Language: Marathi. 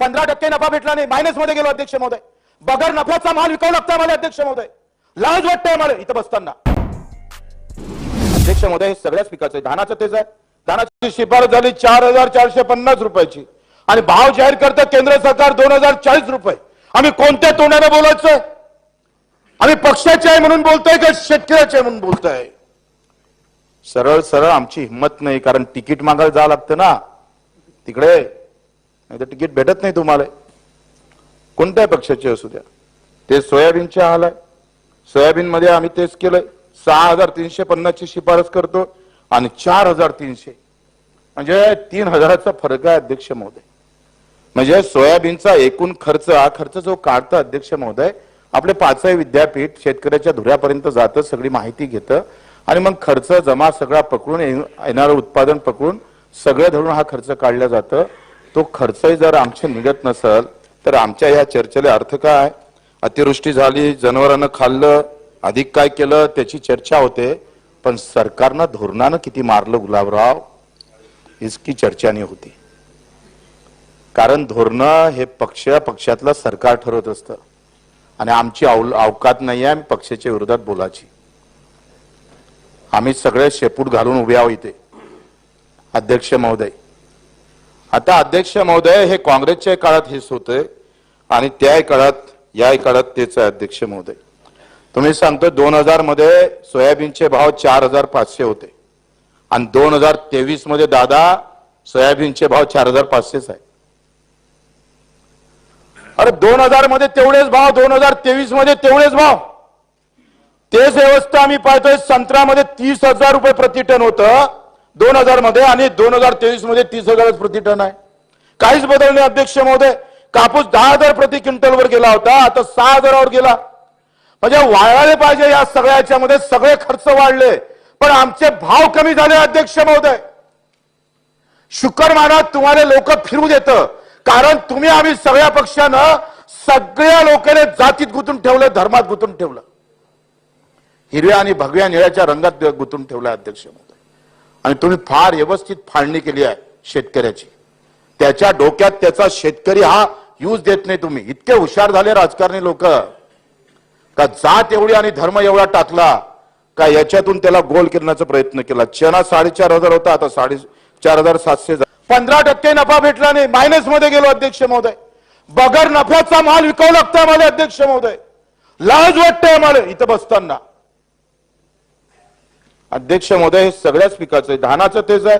पंधरा टक्के नफा भेटला नाही. मायनसमध्ये गेलो अध्यक्ष महोदय. बगर नफ्याचा माल विकावं लागतोय मला अध्यक्ष महोदय. लाज वाटतंय मला इथं बसताना. अध्यक्ष महोदय हे सगळ्याच पिकाचं धानाचं तेच आहे. धानाची शिफारस झाली चार हजार चारशे पन्नास रुपयाची. आणि भाव जाहीर करतं केंद्र सरकार दोन हजार चाळीस रुपये. आम्ही कोणत्या तोंडाने बोलायचं? आम्ही पक्षाचे आहे म्हणून बोलतोय का शेतकऱ्याचे आहे म्हणून बोलतोय? सरळ सरळ आमची हिंमत नाही कारण तिकीट मागायला जावं लागतं ना. तिकडे नाही तर तिकीट भेटत नाही तुम्हाला. कोणत्याही पक्षाचे असू द्या. ते सोयाबीनचे हाल आहे. सोयाबीन मध्ये आम्ही तेच केलंय. सहा हजार तीनशे पन्नासची शिफारस करतो आणि चार हजार तीनशे. म्हणजे तीन हजाराचा फरक आहे अध्यक्ष महोदय. म्हणजे सोयाबीनचा एकूण खर्च हा खर्च जो काढता अध्यक्ष महोदय आपले पाचही विद्यापीठ शेतकऱ्याच्या धुऱ्यापर्यंत जातं सगळी माहिती घेतं. आणि मग खर्च जमा सगळा पकडून येणारं उत्पादन पकडून सगळं धरून हा खर्च काढला जातं. तो खर्चही जर आमचे निघत नसल तर आमच्या ह्या चर्चेला अर्थ काय? अतिवृष्टी झाली जनावरांना खाल्लं अधिक काय केलं त्याची चर्चा होते. पण सरकारनं धोरणानं किती मारलं गुलाबराव? इसकी चर्चा नाही होती. कारण धोरणं हे पक्ष पक्षातलं सरकार ठरवत असतं. आणि आमची अव- अवकात नाही आहे पक्षाच्या विरोधात बोलायची. आम्ही सगळे शेपूट घालून उभे आहोत इथे. अध्यक्ष महोदय. आता अध्यक्ष महोदय हे काँग्रेसच्या काळात हेच होते आणि त्या काळात या काळात तेच आहे अध्यक्ष महोदय. तुम्ही सांगतो दोन हजारमध्ये सोयाबीनचे भाव चार हजार पाचशे होते. आणि दोन हजार तेवीसमध्ये दादा सोयाबीनचे भाव चार हजार पाचशेच आहे. अरे दोन हजारमध्ये तेवढेच भाव दोन हजार तेवीसमध्ये तेवढेच भाव. तेच व्यवस्था आम्ही पाहतोय संत्र्यामध्ये तीस हजार रुपये प्रति टन होतं. दोन हजारमध्ये आणि दोन हजार तेवीसमध्ये तीस हजार प्रति टन आहे. काहीच बदल नाही अध्यक्ष महोदय. कापूस दहा हजार प्रति क्विंटलवर गेला होता आता सहा हजारावर गेला. म्हणजे वाढायला पाहिजे या सगळ्याच्या मध्ये सगळे खर्च वाढले. पण आमचे भाव कमी झाले अध्यक्ष महोदय. शुक्रमानात तुम्हाला लोक फिरू देत. कारण तुम्ही आम्ही सगळ्या पक्षानं सगळ्या लोकांनी जातीत गुंतून ठेवलं धर्मात गुंतून ठेवलं. हिरव्या आणि भगव्या निळ्याच्या रंगात गुंतून ठेवलं अध्यक्ष महोदय. आणि तुम्ही फार व्यवस्थित फाळणी केली आहे शेतकऱ्याची. त्याच्या डोक्यात त्याचा शेतकरी हा यूज देत नाही तुम्ही. इतके हुशार झाले राजकारणी लोक. का जात एवढी आणि धर्म एवढा टाकला का याच्यातून त्याला गोल करण्याचा प्रयत्न केला. चना साडेचार हजार होता आता साडे चार हजार सातशे पंधरा टक्के नफा भेटला नाही. मायनसमध्ये गेलो अध्यक्ष महोदय. बगर नफ्याचा माल विकावं लागतोय मला अध्यक्ष महोदय. लाज वाटतंय मला इथं बसताना. अध्यक्ष महोदय हे सगळ्याच पिकाचं आहे. धानाचं तेच आहे.